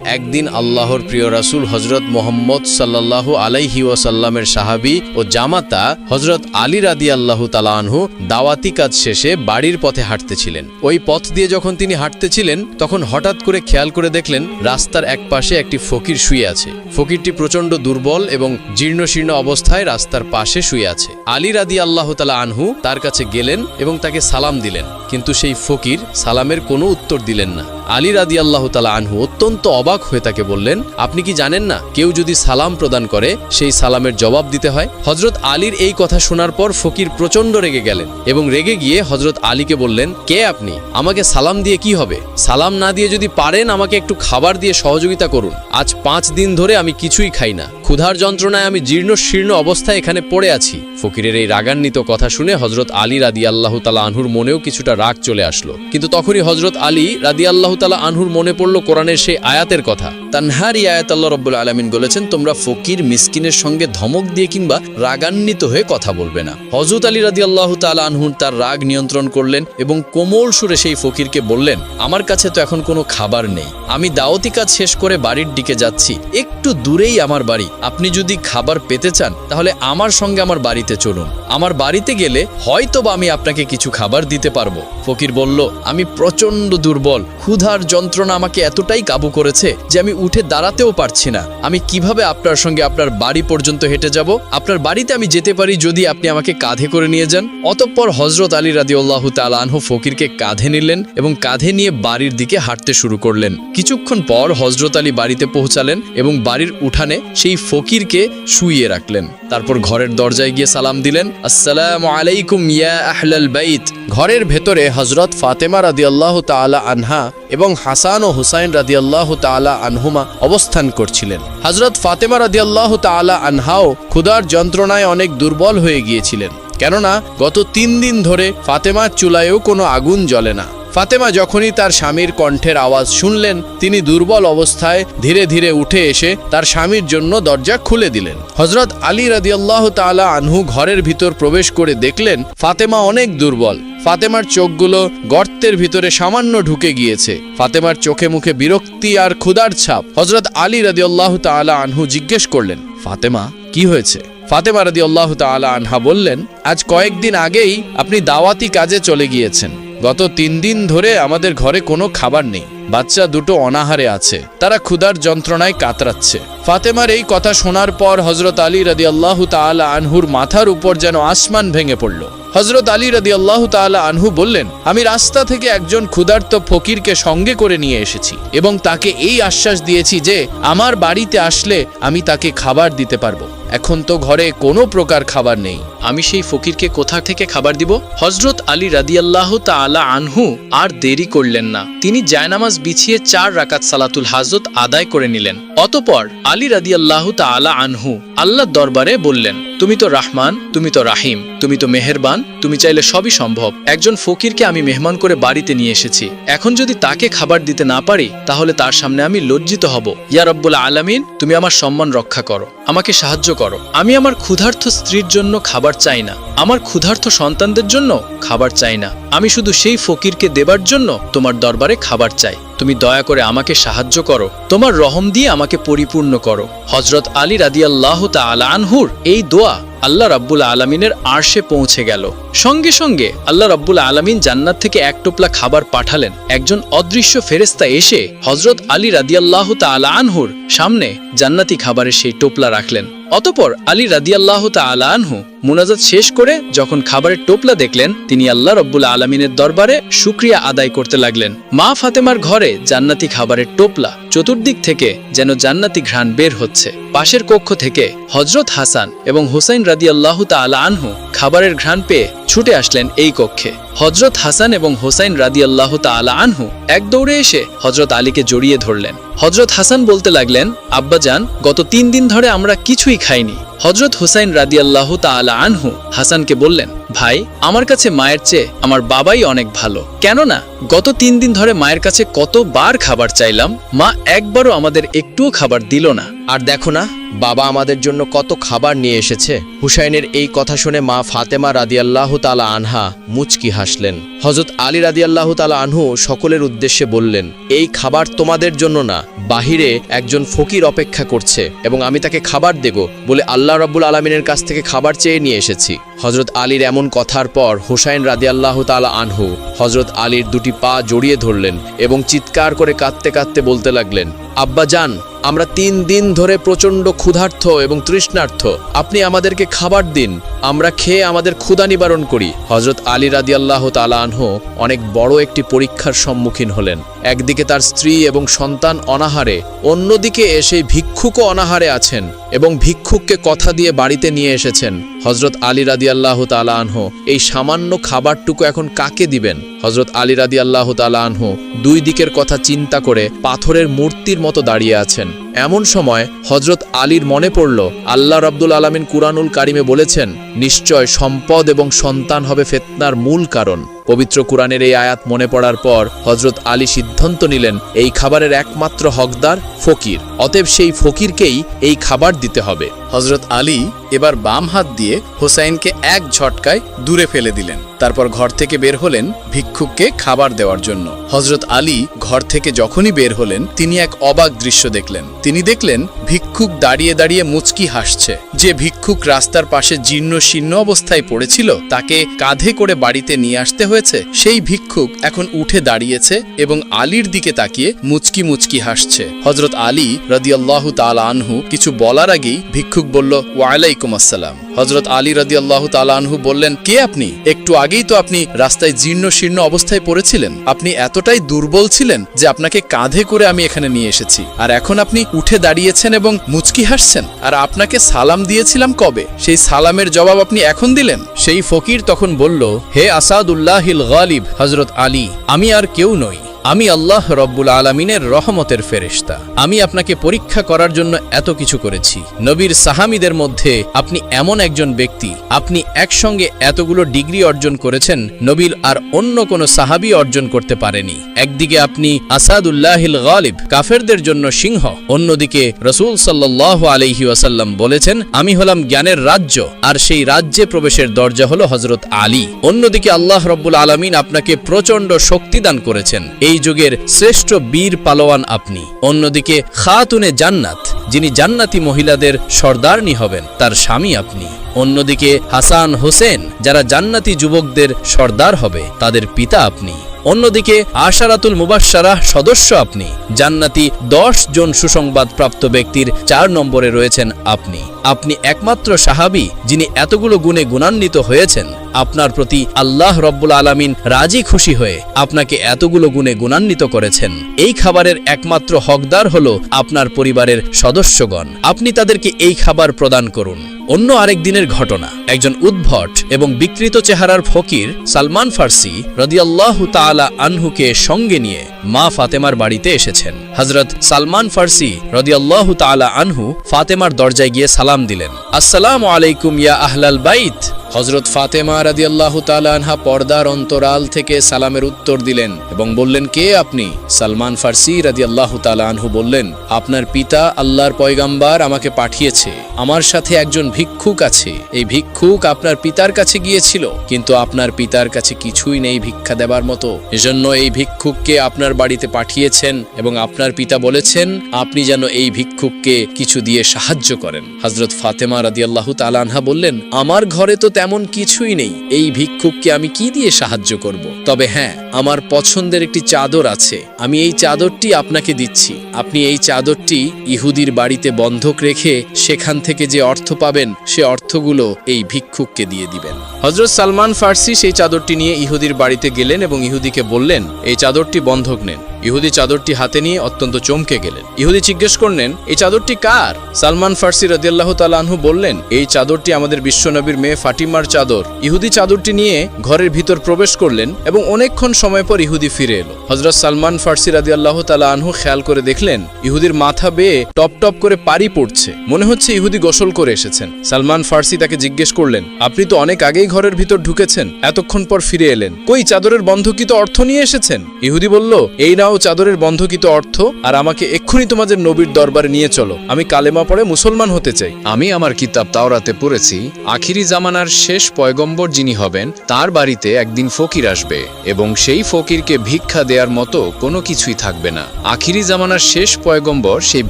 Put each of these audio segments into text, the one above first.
একদিন আল্লাহর প্রিয় রাসূল হজরত মোহাম্মদ সাল্লাল্লাহু আলাইহি ওয়াসাল্লামের সাহাবী ও জামাতা হজরত আলী রাদি আল্লাহ আনহু দাওয়াতি কাজ শেষে বাড়ির পথে হাঁটতেছিলেন। ওই পথ দিয়ে যখন তিনি হাঁটতেছিলেন, তখন হঠাৎ করে খেয়াল করে দেখলেন রাস্তার এক পাশে একটি ফকির শুয়ে আছে। ফকিরটি প্রচণ্ড দুর্বল এবং জীর্ণশীর্ণ অবস্থায় রাস্তার পাশে শুয়ে আছে। আলী রাদি আল্লাহ তালা আনহু তার কাছে গেলেন এবং তাকে সালাম দিলেন। কিন্তু সেই ফকির সালামের কোনো উত্তর দিলেন না। আলী রাদি আল্লাহ তালা আনহু অত্যন্ত অবাক হয়ে তাকে বললেন, আপনি কি জানেন না, কেউ যদি সালাম প্রদান করে, সেই সালামের জবাব দিতে হয়? হজরত আলীর এই কথা শোনার পর ফকির প্রচণ্ড রেগে গেলেন এবং রেগে গিয়ে হজরত আলীকে বললেন, কে আপনি? আমাকে সালাম দিয়ে কি হবে? সালাম না দিয়ে যদি পারেন, আমাকে একটু খাবার দিয়ে সহযোগিতা করুন। আজ পাঁচ দিন ধরে আমি কিছুই খাই না। ক্ষুধার যন্ত্রণায় আমি জীর্ণ শীর্ণ অবস্থায় এখানে পড়ে আছি। ফকিরের এই রাগান্বিত কথা শুনে হজরত আলী রাদি আল্লাহ তালা আনহুর মনেও কিছুটা রাগ চলে আসলো। কিন্তু তখনই হজরত আলী রাদি আল্লাহ তালা আনহুর মনে পড়ল কোরআনের সেই আয়াতের কথা। তানহার আয়াত আল্লাহ রব্বুল আলমিন বলেছেন, তোমরা ফকির, মিসকিনের সঙ্গে ধমক দিয়ে কিংবা রাগান্বিত হয়ে কথা বলবে না। হজরত আলী রাদি আল্লাহ তালা আনহুর তার রাগ নিয়ন্ত্রণ করলেন এবং কোমল সুরে সেই ফকিরকে বললেন, আমার কাছে তো এখন কোনো খাবার নেই। আমি দাওয়াতি কাজ শেষ করে বাড়ির দিকে যাচ্ছি। একটু দূরেই আমার বাড়ি। আপনি যদি খাবার পেতে চান, তাহলে আমার সঙ্গে আমার বাড়িতে চলুন। আমার বাড়িতে গেলে হয়তো বা আমি আপনাকে কিছু খাবার দিতে পারব। ফকির বলল, আমি প্রচণ্ড দুর্বল। ক্ষুধার যন্ত্রণা আমাকে এতটাই কাবু করেছে যে আমি উঠে দাঁড়াতেও পারছি না। আমি কীভাবে আপনার সঙ্গে আপনার বাড়ি পর্যন্ত হেঁটে যাব? আপনার বাড়িতে আমি যেতে পারি যদি আপনি আমাকে কাঁধে করে নিয়ে যান? অতঃপর হজরত আলী রাদিউল্লাহ তালানহ ফকিরকে কাঁধে নিলেন এবং কাঁধে নিয়ে বাড়ির দিকে হাঁটতে শুরু করলেন। কিছুক্ষণ পর হজরত আলী বাড়িতে পৌঁছালেন এবং বাড়ির উঠানে সেই ফকিরকে শুইয়ে রাখলেন। তারপর ঘরের দরজায় গিয়ে সালাম দিলেন, আসসালামু আলাইকুম ইয়া আহলাল বাইত। ঘরের ভেতরে হজরত ফাতেমা রাদি আল্লাহ তালা আনহা এবং হাসান ও হুসাইন রাদি আল্লাহ তালা আনহুমা অবস্থান করছিলেন। হজরত ফাতেমা রাদিয়াল্লাহ তালা আনহাও ক্ষুধার যন্ত্রণায় অনেক দুর্বল হয়ে গিয়েছিলেন। কেননা, গত তিন দিন ধরে ফাতেমার চুলায়ও কোনো আগুন জ্বলে না। ফাতেমা যখনই তার স্বামীর কণ্ঠের আওয়াজ শুনলেন, তিনি দুর্বল অবস্থায় ধীরে ধীরে উঠে এসে তার স্বামীর জন্য দরজা খুলে দিলেন। হজরত আলী রাদিয়াল্লাহ তাআলা আনহু ঘরের ভিতর প্রবেশ করে দেখলেন, ফাতেমা অনেক দুর্বল। ফাতেমার চোখগুলো গর্তের ভিতরে সামান্য ঢুকে গিয়েছে। ফাতেমার চোখে মুখে বিরক্তি আর ক্ষুধার ছাপ। হজরত আলী রাদিয়াল্লাহ তাআলা আনহু জিজ্ঞেস করলেন, ফাতেমা, কি হয়েছে? ফাতেমা রাদি আল্লাহ তালা আনহা বললেন, আজ কয়েকদিন আগেই আপনি দাওয়াতি কাজে চলে গিয়েছেন। গত তিন দিন ধরে আমাদের ঘরে কোনো খাবার নেই। বাচ্চা দুটো অনাহারে আছে। তারা ক্ষুধার যন্ত্রণায় কাতরাচ্ছে। ফাতেমার এই কথা শোনার পর হজরত আলী রাদি আল্লাহ তালা আনহুর মাথার উপর যেন আসমান ভেঙে পড়ল। হজরত আলী রাদি আল্লাহ তালা আনহু বললেন, আমি রাস্তা থেকে একজন ক্ষুধার্ত ফকিরকে সঙ্গে করে নিয়ে এসেছি এবং তাকে এই আশ্বাস দিয়েছি যে, আমার বাড়িতে আসলে আমি তাকে খাবার দিতে পারব। এখন তো ঘরে কোনো প্রকার খাবার নেই। আমি সেই ফকিরকে কোথা থেকে খাবার দিব? হজরত আলী রাদিয়াল্লাহ তালা আনহু আর দেরি করলেন না। তিনি জায়নামাজ বিছিয়ে চার রাকাত সালাতুল হাজত আদায় করে নিলেন। অতপর আলী রাদিয়াল্লাহ তা আলা আনহু আল্লাহ দরবারে বললেন, তুমি তো রাহমান, তুমি তো রাহিম, তুমি তো মেহেরবান, তুমি চাইলে সবই সম্ভব। একজন ফকিরকে আমি মেহমান করে বাড়িতে নিয়ে এসেছি। এখন যদি তাকে খাবার দিতে না পারি, তাহলে তার সামনে আমি লজ্জিত হব। ইয়া রব্বুল আলামিন, তুমি আমার সম্মান রক্ষা করো। আমাকে সাহায্য করো। আমি আমার ক্ষুধার্থ স্ত্রীর জন্য খাবার চাই না। আমার ক্ষুধার্থ সন্তানদের জন্য খাবার চাই না। আমি শুধু সেই ফকিরকে দেবার জন্য তোমার দরবারে খাবার চাই। তুমি দয়া করে আমাকে সাহায্য করো। তোমার রহম দিয়ে আমাকে পরিপূর্ণ করো। হজরত আলী রাদিয়াল্লাহ তাআলা আনহুর এই দোয়া আল্লাহ রাব্বুল আলমিনের আরশে পৌঁছে গেল। সঙ্গে সঙ্গে আল্লাহ রাব্বুল আলমিন জান্নাত থেকে এক টোপলা খাবার পাঠালেন। একজন অদৃশ্য ফেরেস্তা এসে হজরত আলী রাদিয়াল্লাহ তাআলা আনহুর সামনে জান্নাতি খাবারের সেই টোপলা রাখলেন। অতপর আলী রাদিয়াল্লাহ তাআলা আনহু মুনাজাত শেষ করে যখন খাবারের টোপলা দেখলেন, তিনি আল্লাহ রব্বুল আলমিনের দরবারে শুক্রিয়া আদায় করতে লাগলেন। মা ফাতেমার ঘরে জান্নাতি খাবারের টোপলা চতুর্দিক থেকে যেন জান্নাতি ঘ্রাণ বের হচ্ছে। পাশের কক্ষ থেকে হজরত হাসান এবং হুসাইন রাদি আল্লাহ তালা আনহু খাবারের ঘ্রাণ পেয়ে ছুটে আসলেন এই কক্ষে। হজরত হাসান এবং হোসাইন রাদি আল্লাহ তালা আনহু এক দৌড়ে এসে হজরত আলীকে জড়িয়ে ধরলেন। হজরত হাসান বলতে লাগলেন, আব্বাজান, গত তিন দিন ধরে আমরা কিছুই খাইনি হজরত হুসাইন রাদিয়াল্লাহ তালা আনহু হাসানকে বললেন, ভাই, আমার কাছে মায়ের চেয়ে আমার বাবাই অনেক ভালো। কেননা, গত তিন দিন ধরে মায়ের কাছে কতবার খাবার চাইলাম, মা একবারও আমাদের একটুও খাবার দিল না। আর দেখো না, বাবা আমাদের জন্য কত খাবার নিয়ে এসেছে। হুসাইনের এই কথা শুনে মা ফাতেমা রাদিয়াল্লাহ তালা আনহা মুচকি হাসলেন। হজরত আলী রাদিয়াল্লাহ তালা আনহু সকলের উদ্দেশ্যে বললেন, এই খাবার তোমাদের জন্য না, বাহিরে একজন ফকির অপেক্ষা করছে এবং আমি তাকে খাবার দেব বলে আল্লাহ রব্বুল আলমিনের কাছ থেকে খাবার চেয়ে নিয়ে এসেছি। হজরত আলীর এমন কথার পর হুসাইন রাদিয়াল্লাহ তালা আনহু হজরত আলীর দুটি পা জড়িয়ে ধরলেন এবং চিৎকার করে কাঁদতে কাঁদতে বলতে লাগলেন, আব্বা, যান আমরা তিন দিন ধরে প্রচণ্ড ক্ষুধার্থ এবং তৃষ্ণার্থ। আপনি আমাদেরকে খাবার দিন, আমরা খেয়ে আমাদের ক্ষুধা নিবারণ করি। হজরত আলী রাদিয়াল্লাহ তালা আনহু অনেক বড় একটি পরীক্ষার সম্মুখীন হলেন। একদিকে তার স্ত্রী এবং সন্তান অনাহারে, অন্যদিকে এসে ভিক্ষুকও অনাহারে আছেন এবং ভিক্ষুককে কথা দিয়ে বাড়িতে নিয়ে এসেছেন। হজরত আলী রাদি আল্লাহ তালা আনহু, এই সামান্য খাবারটুকু এখন কাকে দিবেন? হজরত আলী রাদি আল্লাহ আনহু দুই দিকের কথা চিন্তা করে পাথরের মূর্তির মতো দাঁড়িয়ে আছেন। এমন সময় হজরত আলীর মনে পড়ল, আল্লাহ রাব্দুল আলমিন কুরআনুল কারিমে বলেছেন, নিশ্চয় সম্পদ এবং সন্তান হবে ফেতনার মূল কারণ। পবিত্র কুরআনের এই আয়াত মনে পড়ার পর হজরত আলী সিদ্ধান্ত নিলেন, এই খাবারের একমাত্র হকদার ফকির। অতএব সেই ফকিরকেই এই খাবার দিতে হবে। হজরত আলী এবার বাম হাত দিয়ে হোসাইনকে এক ঝটকায় দূরে ফেলে দিলেন। তারপর ঘর থেকে বের হলেন ভিক্ষুককে খাবার দেওয়ার জন্য। হজরত আলী ঘর থেকে যখনই বের হলেন, তিনি এক অবাক দৃশ্য দেখলেন। তিনি দেখলেন ভিক্ষুক দাঁড়িয়ে দাঁড়িয়ে মুচকি হাসছে। যে ভিক্ষুক রাস্তার পাশে জীর্ণ শীর্ণ অবস্থায় পড়েছিল, তাকে কাঁধে করে বাড়িতে নিয়ে আসতে হয়েছে। সেই ভিক্ষুক এখন উঠে দাঁড়িয়েছে এবং আলীর দিকে তাকিয়ে মুচকি মুচকি হাসছে। হজরত আলী রদিয়াল্লাহু তালা আনহু কিছু বলার আগেই ভিক্ষুক বলল, ওয়ালাইকুম আসসালাম। হজরত আলী রদি আল্লাহ তালানহু বললেন, কে আপনি? একটু আগেই তো আপনি রাস্তায় জীর্ণ শীর্ণ অবস্থায় পড়েছিলেন। আপনি এতটাই দুর্বল ছিলেন যে আপনাকে কাঁধে করে আমি এখানে নিয়ে এসেছি। আর এখন আপনি উঠে দাঁড়িয়েছেন এবং মুচকি হাসছেন। আর আপনাকে সালাম দিয়েছিলাম কবে? সেই সালামের জবাব আপনি এখন দিলেন? সেই ফকির তখন বলল, হে আসাদুল্লাহিল গালিব হজরত আলী, আমি আর কেউ নই। আমি আল্লাহ রব্বুল আলমিনের রহমতের ফেরেশতা। আমি আপনাকে পরীক্ষা করার জন্য এত কিছু করেছি। নবীর সাহামিদের মধ্যে আপনি এমন একজন ব্যক্তি, আপনি একসঙ্গে এতগুলো ডিগ্রি অর্জন করেছেন, নবীর আর অন্য কোনো সাহাবি অর্জন করতে পারেনি। একদিকে আপনি আসাদুল্লাহিল গালিব, কাফেরদের জন্য সিংহ, অন্যদিকে রসুল সাল্লাহ আলহি ওয়াসাল্লাম বলেছেন, আমি হলাম জ্ঞানের রাজ্য, আর সেই রাজ্যে প্রবেশের দরজা হল হজরত আলী। অন্যদিকে আল্লাহ রব্বুল আলমিন আপনাকে প্রচণ্ড শক্তি দান করেছেন। এই যুগের শ্রেষ্ঠ বীর পালোয়ান আপনি। অন্যদিকে খাতুনে জান্নাত, যিনি জান্নাতি মহিলাদের সর্দারনি হবেন, তার স্বামী আপনি। অন্যদিকে হাসান হোসেন, যারা জান্নাতি যুবকদের সর্দার হবে, তাদের পিতা আপনি। অন্যদিকে আশারাতুল মুবাসারাহ সদস্য আপনি। জান্নাতি দশ জন সুসংবাদ প্রাপ্ত ব্যক্তির চার নম্বরে রয়েছেন আপনি। আপনি একমাত্র সাহাবি যিনি এতগুলো গুণে গুণান্বিত হয়েছেন। আপনার প্রতি আল্লাহ রব্বুল আলামিন রাজি খুশি হয়ে আপনাকে এতগুলো গুণে গুণান্বিত করেছেন। এই খাবারের একমাত্র হকদার হল আপনার পরিবারের সদস্যগণ। আপনি তাদেরকে এই খাবার প্রদান করুন। অন্য আরেক দিনের ঘটনা। একজন উদ্ভট এবং বিকৃত চেহারার ফকির সালমান ফার্সি রদিয়াল্লাহ তালা আনহুকে সঙ্গে নিয়ে মা ফাতেমার বাড়িতে এসেছেন। হজরত সালমান ফার্সি রদিয়াল্লাহ তালা আনহু ফাতেমার দরজায় গিয়ে সালাম দিলেন। আসসালাম আলাইকুম ইয়া আহলাল বাইত। হজরত ফাতেমা রাদিয়াল্লাহু তাআলা আনহা পর্দার অন্তরাল থেকে সালামের উত্তর দিলেন এবং বললেন, কে আপনি? সালমান ফার্সি রাদিয়াল্লাহু তাআলা আনহু বললেন, আপনার পিতা আল্লাহর পয়গাম্বার আমাকে পাঠিয়েছে। আমার সাথে একজন ভিক্ষুক আছে। এই ভিক্ষুক আপনার পিতার কাছে গিয়েছিল, কিন্তু আপনার পিতার কাছে কিছুই নেই ভিক্ষা দেবার মতো। এজন্য এই ভিক্ষুককে আপনার বাড়িতে পাঠিয়েছেন এবং আপনার পিতা বলেছেন, আপনি যেন এই ভিক্ষুককে কিছু দিয়ে সাহায্য করেন। হজরত ফাতেমা রাদিয়াল্লাহু তাআলা আনহা বললেন, আমার ঘরে তো তেমন কিছুই নেই। এই ভিক্ষুককে আমি কি দিয়ে সাহায্য করব? তবে হ্যাঁ আমার পছন্দের একটি চাদর আছে। আমি এই চাদরটি আপনাকে দিচ্ছি। আপনি এই চাদরটি ইহুদির বাড়িতে বন্ধক রেখে সেখান থেকে যে অর্থ পাবেন, সে অর্থগুলো এই ভিক্ষুককে দিয়ে দিবেন। হজরত সালমান ফার্সি সেই চাদরটি নিয়ে ইহুদির বাড়িতে গেলেন এবং ইহুদিকে বললেন, এই চাদরটি বন্ধক নেন। ইহুদি চাদরটি হাতে নিয়ে অত্যন্ত চমকে গেলেন। ইহুদি জিজ্ঞেস করলেন, এই চাদরটি কার? সালমান ফার্সি রদিয়াল্লাহ তালাহু বললেন, এই চাদরটি আমাদের বিশ্বনবীর মেয়ে ফাটিমার চাদর। ইহুদি চাদরটি নিয়ে ঘরের ভিতর প্রবেশ করলেন এবং অনেকক্ষণ সময় পর ইহুদি ফিরে এলো। হজরত সালমান ফার্সি রাদিয়াল্লাহ তালা আনহু খেয়াল করে দেখলেন, ইহুদির মাথা বেয়ে টপ টপ করে পারি পড়ছে। মনে হচ্ছে ইহুদি গোসল করে এসেছেন। সালমান ফার্সি তাকে জিজ্ঞেস করলেন, আপনি তো অনেক আগেই ঘরের ভিতর ঢুকেছেন, এতক্ষণ পর ফিরে এলেন। কই চাদরের বন্ধকিত অর্থ নিয়ে এসেছেন? ইহুদি বলল, এই নাও ও চাদরের বন্ধকিত অর্থ, আর আমাকে এক্ষুনি তোমাদের নবীর দরবারে নিয়ে চলো। আমি কালেমা পড়ে মুসলমান হতে চাই। আমি আমার কিতাব তাওরাতে পড়েছি, আখিরি জামানার শেষ পয়গম্বর যিনি হবেন, তার বাড়িতে একদিন ফকির আসবে, এবং সেই ফকিরকে ভিক্ষা দেওয়ার মতো কোনো কিছুই থাকবে না। আখিরি জামানার শেষ পয়গম্বর সেই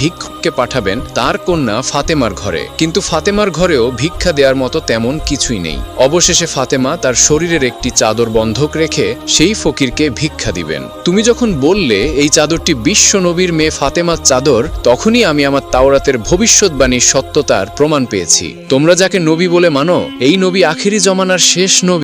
ভিক্ষুককে পাঠাবেন, তার কন্যা ফাতেমার ঘরে। কিন্তু ফাতেমার ঘরেও ভিক্ষা দেওয়ার মতো তেমন কিছুই নেই। অবশেষে ফাতেমা তার শরীরের একটি চাদর বন্ধক রেখে সেই ফকিরকে ভিক্ষা দিবেন। তুমি যখন বললে এই চাদরটি বিশ্ব নবীর মেয়ে ফাতেমার চাদর, তখনই আমি আমার তাওরাতের ভবিষ্যৎবাণীর সত্যতার প্রমাণ পেয়েছি। তোমরা যাকে নবী বলে মানো, এই নবী আখেরি জমানার শেষ নবী